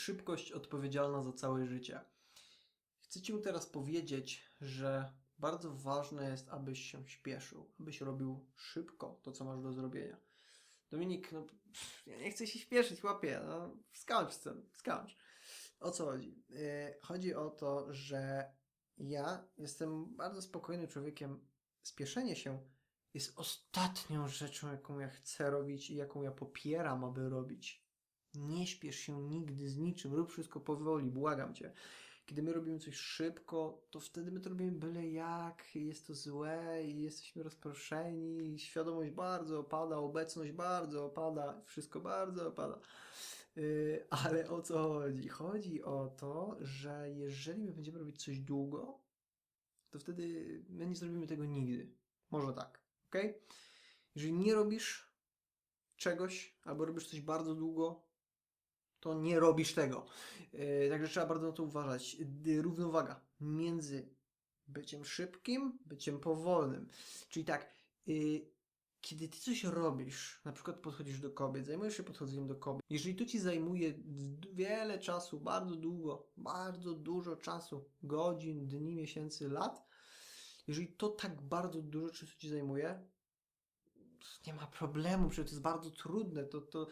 szybkość odpowiedzialna za całe życie. Chcę Ci teraz powiedzieć, że bardzo ważne jest, abyś się śpieszył, abyś robił szybko to, co masz do zrobienia. Dominik, no, pff, ja nie chcę się śpieszyć, chłopie, no, skończ z tym, skończ. O co chodzi? Yy, chodzi o to, że ja jestem bardzo spokojnym człowiekiem. Spieszenie się jest ostatnią rzeczą, jaką ja chcę robić i jaką ja popieram, aby robić. Nie śpiesz się nigdy z niczym, rób wszystko powoli, błagam cię. Kiedy my robimy coś szybko, to wtedy my to robimy byle jak, jest to złe, i jesteśmy rozproszeni, świadomość bardzo opada, obecność bardzo opada, wszystko bardzo opada. Yy, ale o co chodzi? Chodzi o to, że jeżeli my będziemy robić coś długo, to wtedy my nie zrobimy tego nigdy. Może tak, ok? Jeżeli nie robisz czegoś, albo robisz coś bardzo długo, to nie robisz tego. Yy, także trzeba bardzo na to uważać. Równowaga między byciem szybkim, byciem powolnym. Czyli tak, yy, kiedy ty coś robisz, na przykład podchodzisz do kobiet, zajmujesz się podchodzeniem do kobiet, jeżeli to ci zajmuje wiele czasu, bardzo długo, bardzo dużo czasu, godzin, dni, miesięcy, lat, jeżeli to tak bardzo dużo czasu ci zajmuje, nie ma problemu, przecież to jest bardzo trudne, to, to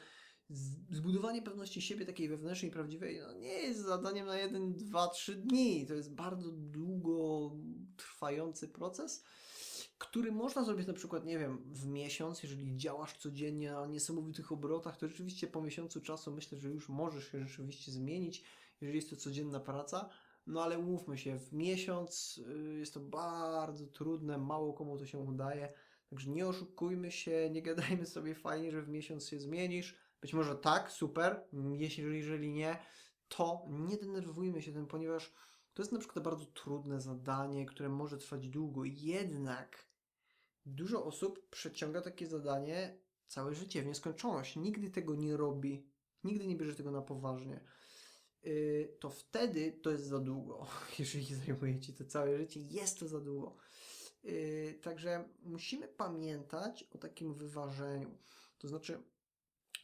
zbudowanie pewności siebie takiej wewnętrznej, prawdziwej, no nie jest zadaniem na jeden, dwa, trzy dni. To jest bardzo długo trwający proces, który można zrobić na przykład, nie wiem, w miesiąc, jeżeli działasz codziennie na niesamowitych obrotach, to rzeczywiście po miesiącu czasu myślę, że już możesz się rzeczywiście zmienić, jeżeli jest to codzienna praca. No ale umówmy się, w miesiąc y, jest to bardzo trudne, mało komu to się udaje. Także nie oszukujmy się, nie gadajmy sobie fajnie, że w miesiąc się zmienisz. Być może tak, super. Jeśli, jeżeli nie, to nie denerwujmy się tym, ponieważ to jest na przykład bardzo trudne zadanie, które może trwać długo. Jednak dużo osób przeciąga takie zadanie całe życie, w nieskończoność. Nigdy tego nie robi, nigdy nie bierze tego na poważnie. Yy, to wtedy to jest za długo. Jeżeli zajmuje ci to całe życie, jest to za długo. Yy, także musimy pamiętać o takim wyważeniu. To znaczy,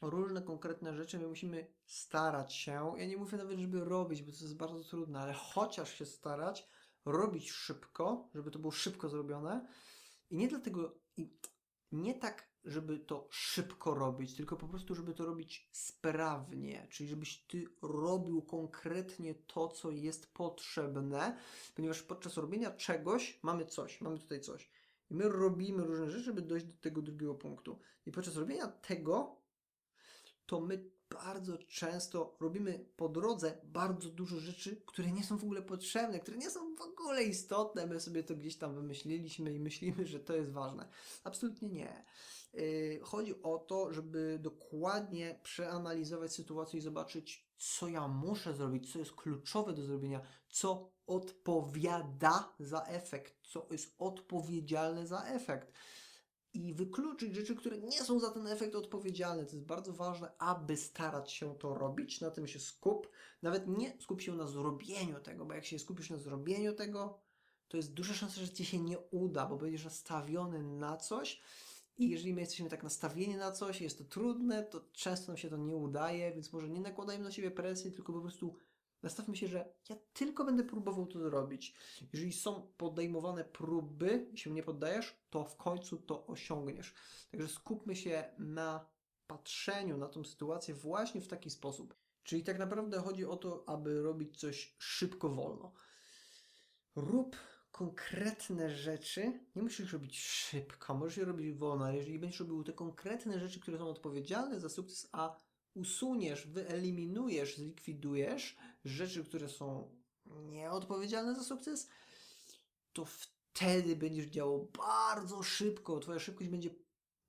różne konkretne rzeczy my musimy starać się. Ja nie mówię nawet, żeby robić, bo to jest bardzo trudne, ale chociaż się starać, robić szybko, żeby to było szybko zrobione. I nie dlatego, i nie tak, żeby to szybko robić, tylko po prostu, żeby to robić sprawnie, czyli żebyś ty robił konkretnie to, co jest potrzebne, ponieważ podczas robienia czegoś mamy coś, mamy tutaj coś. I my robimy różne rzeczy, żeby dojść do tego drugiego punktu. I podczas robienia tego, to my bardzo często robimy po drodze bardzo dużo rzeczy, które nie są w ogóle potrzebne, które nie są w ogóle istotne. My sobie to gdzieś tam wymyśliliśmy i myślimy, że to jest ważne. Absolutnie nie. Yy, Chodzi o to, żeby dokładnie przeanalizować sytuację i zobaczyć, co ja muszę zrobić, co jest kluczowe do zrobienia, co odpowiada za efekt, co jest odpowiedzialne za efekt i wykluczyć rzeczy, które nie są za ten efekt odpowiedzialne. To jest bardzo ważne, aby starać się to robić, na tym się skup. Nawet nie skup się na zrobieniu tego, bo jak się skupisz na zrobieniu tego, to jest duża szansa, że ci się nie uda, bo będziesz nastawiony na coś. I jeżeli my jesteśmy tak nastawieni na coś, jest to trudne, to często nam się to nie udaje, więc może nie nakładajmy na siebie presji, tylko po prostu nastawmy się, że ja tylko będę próbował to zrobić. Jeżeli są podejmowane próby się nie poddajesz, to w końcu to osiągniesz. Także skupmy się na patrzeniu na tą sytuację właśnie w taki sposób. Czyli tak naprawdę chodzi o to, aby robić coś szybko, wolno. Rób konkretne rzeczy. Nie musisz robić szybko, możesz je robić wolno, ale jeżeli będziesz robił te konkretne rzeczy, które są odpowiedzialne za sukces, a usuniesz, wyeliminujesz, zlikwidujesz rzeczy, które są nieodpowiedzialne za sukces, to wtedy będziesz działał bardzo szybko. Twoja szybkość będzie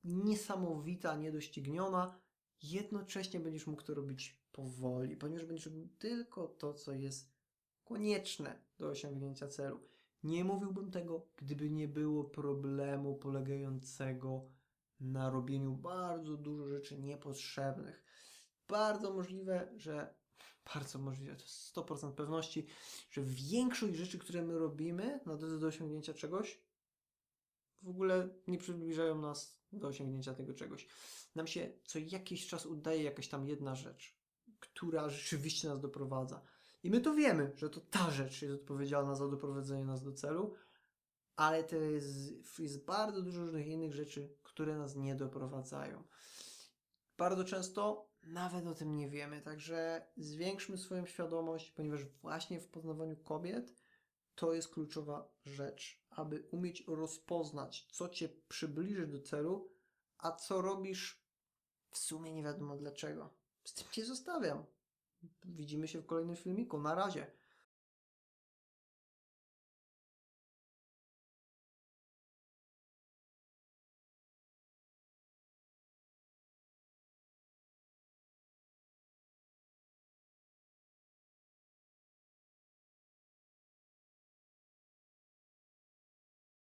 niesamowita, niedościgniona. Jednocześnie będziesz mógł to robić powoli, ponieważ będziesz robił tylko to, co jest konieczne do osiągnięcia celu. Nie mówiłbym tego, gdyby nie było problemu polegającego na robieniu bardzo dużo rzeczy niepotrzebnych. Bardzo możliwe, że bardzo możliwe, to jest 100% pewności, że większość rzeczy, które my robimy na drodze do osiągnięcia czegoś, w ogóle nie przybliżają nas do osiągnięcia tego czegoś. Nam się co jakiś czas udaje jakaś tam jedna rzecz. która rzeczywiście nas doprowadza. I my to wiemy, że to ta rzecz jest odpowiedzialna za doprowadzenie nas do celu, ale to jest, jest bardzo dużo różnych innych rzeczy, które nas nie doprowadzają. Bardzo często nawet o tym nie wiemy, także zwiększmy swoją świadomość, ponieważ właśnie w poznawaniu kobiet to jest kluczowa rzecz, aby umieć rozpoznać, co cię przybliży do celu, a co robisz w sumie nie wiadomo dlaczego. Z tym cię zostawiam. Widzimy się w kolejnym filmiku. Na razie.